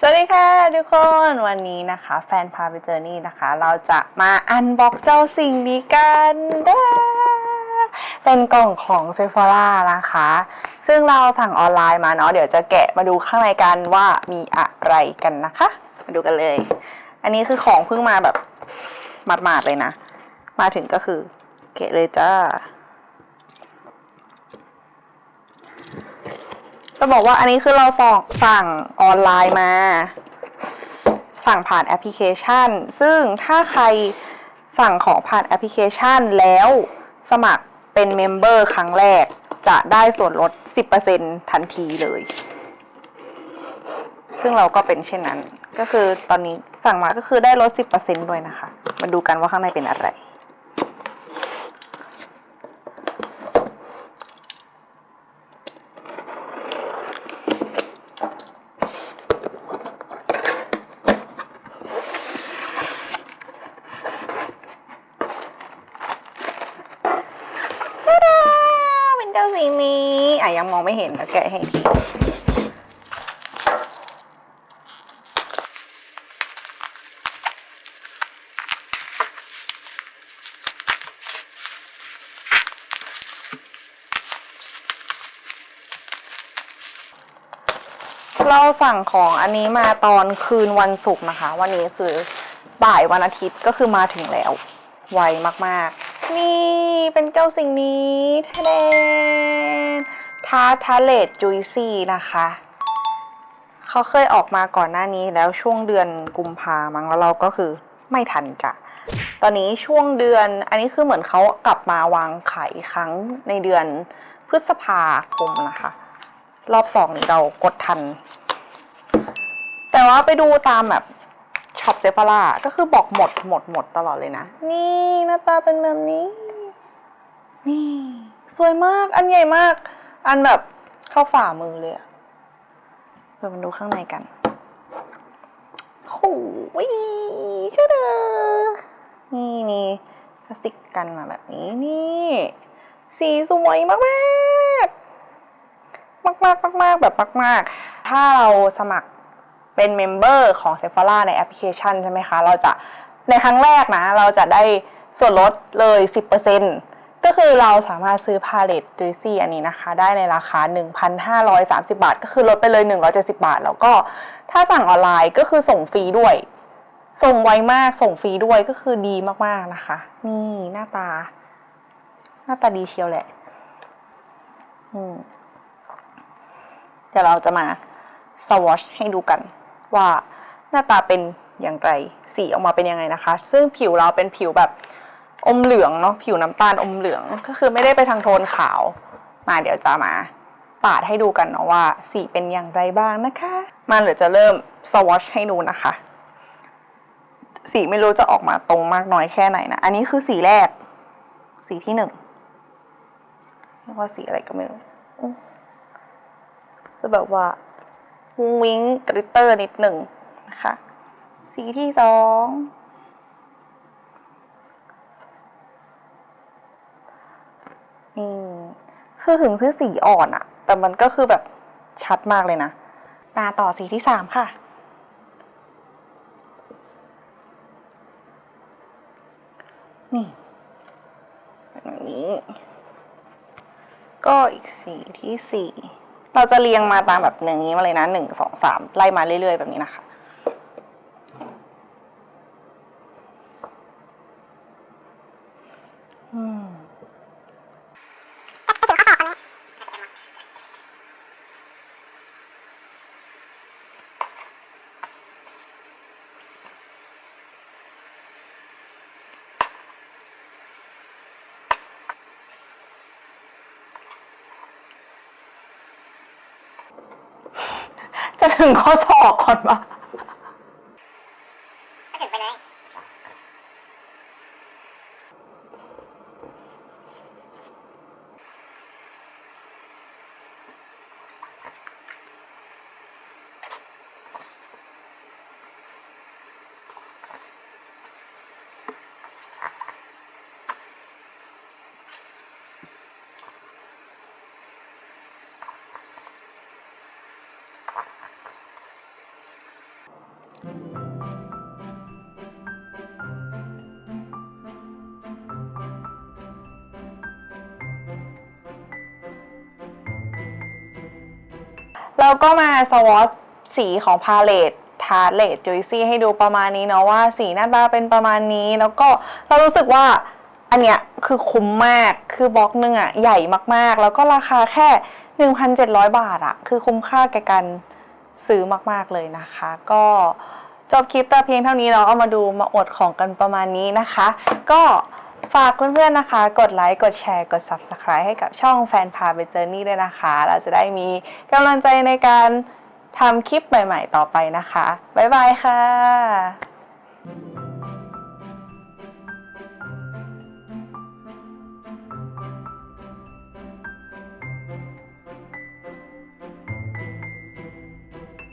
สวัสดีค่ะทุกคนวันนี้นะคะแฟนพาไปเจอนี่นะคะ เราจะมาอันบ็อกเจ้าสิ่งนี้กันด้าเป็นกล่องของเซฟ h ร่านะคะ ซึ่งเราสั่งออนไลน์มาเนาะเดี๋ยวจะแกะมาดูข้างในกันว่ามีอะไรกันนะคะ มาดูกันเลย อันนี้คือของเพิ่งมาแบบหมาดๆเลยนะ มาถึงก็คือเกะเลยจ้า จะบอกว่าอันนี้คือเราสั่งสั่งออนไลน์มา สั่งผ่านแอปพลิเคชัน ซึ่งถ้าใครสั่งของผ่านแอปพลิเคชันแล้วสมัครเป็นเมมเบอร์ครั้งแรก จะได้ส่วนลด 10%ทันทีเลย ซึ่งเราก็เป็นเช่นนั้น ก็คือตอนนี้สั่งมาก็คือได้ลด 10%ด้วยนะคะ มาดูกันว่าข้างในเป็นอะไร ตาดาเป็นเจ้าสีนี้อะยังมองไม่เห็นแล้วแกะให้ทีเราสั่งของอันนี้มาตอนคืนวันศุกร์นะคะ วันนี้คือบ่ายวันอาทิตย์ก็คือมาถึงแล้ว ไวมากๆ นี่เป็นเจ้าสิ่งนี้ทะเลทาทาเลตจุยซี่นะคะ เขาเคยออกมาก่อนหน้านี้แล้วช่วงเดือนกุมภามั้งแล้วเราก็คือไม่ทันจ้ะตอนนี้ช่วงเดือนอันนี้คือเหมือนเขากลับมาวางขายครั้งในเดือนพฤษภาคมนะคะ รอบสองนี้เรากดทัน แต่ว่าไปดูตามแบบ ช็อปเซฟาร่าก็คือบอกหมดหมดหมดตลอดเลยนะ นี่หน้าตาเป็นแบบนี้ นี่ สวยมากอันใหญ่มาก อันแบบเข้าฝ่ามือเลยอะเรามาดูข้างในกันโอ้ยเจ้าเด้อนี่มีพลาสติกกันมาแบบนี้นี่ สีสวยมากมากมากมากมากมากๆแบบมาก ๆ ถ้าเราสมัคร เป็นเมมเบอร์ของ s e p h o r a ในแอปพลิเคชันใช่ไหมคะ เราจะในครั้งแรกนะ เราจะได้ส่วนลดเลย 10%ก็คือเราสามารถซื้อพาเลตดุยซี่อันนี้นะคะ ได้ในราคา 1,530 บาท ก็คือลดไปเลย 170 บาท แล้วก็ถ้าสั่งออนไลน์ก็คือส่งฟรีด้วย ส่งไวมากส่งฟรีด้วยก็คือดีมากๆนะคะ นี่หน้าตา หน้าตาดีเชียวแหละอืมเดี๋ยวเราจะมาสวอชให้ดูกัน ว่าหน้าตาเป็นอย่างไรสีออกมาเป็นยังไงนะคะ ซึ่งผิวเราเป็นผิวแบบอมเหลืองเนาะผิวน้ำตาลอมเหลืองก็คือไม่ได้ไปทางโทนขาว มาเดี๋ยวจะมาปาดให้ดูกันเนาะว่าสีเป็นอย่างไรบ้างนะคะ มาเดี๋ยวจะเริ่มสวอชให้ดูนะคะ สีไม่รู้จะออกมาตรงมากน้อยแค่ไหนนะ อันนี้คือสีแรก สีที่หนึ่งเรียกว่าสีอะไรก็ไม่รู้จะแบบว่า วุ้งวิ้งกริตเตอร์นิดหนึ่งนะคะสีที่สองนี่คือถึงซื้อสีอ่อนอะแต่มันก็คือแบบชัดมากเลยนะ มาต่อสีที่สามค่ะนี่แบบนี้ ก็อีกสีที่สี่ เราจะเรียงมาตามแบบอย่างนี้มาเลยนะหนึ่งสองสามไล่มาเรื่อยๆ แบบนี้นะคะ ถึงข้อศอกก่อนปะ แล้วก็มาสวอตสีของพาเลตทาเลตจุยซี่ให้ดูประมาณนี้เนาะว่าสีหน้าตาเป็นประมาณนี้แล้วก็เรารู้สึกว่าอันเนี้ยคือคุ้มมากคือบล็อกหนึ่งอะใหญ่มากๆ แล้วก็ราคาแค่ 1,700 บาทอะคือคุ้มค่าแก่การซื้อมากๆเลยนะคะ ก็จบคลิปแต่เพียงเท่านี้เนาะเอามาดูมาอดของกันประมาณนี้นะคะ ก็ ฝากเพื่อนๆนะคะ กดไลค์กดแชร์กด Subscribe ให้กับช่องแฟนพาไปเจอร์นี่ด้วยนะคะ เราจะได้มีกำลังใจในการทำคลิปใหม่ๆต่อไปนะคะ บ๊ายบายค่ะ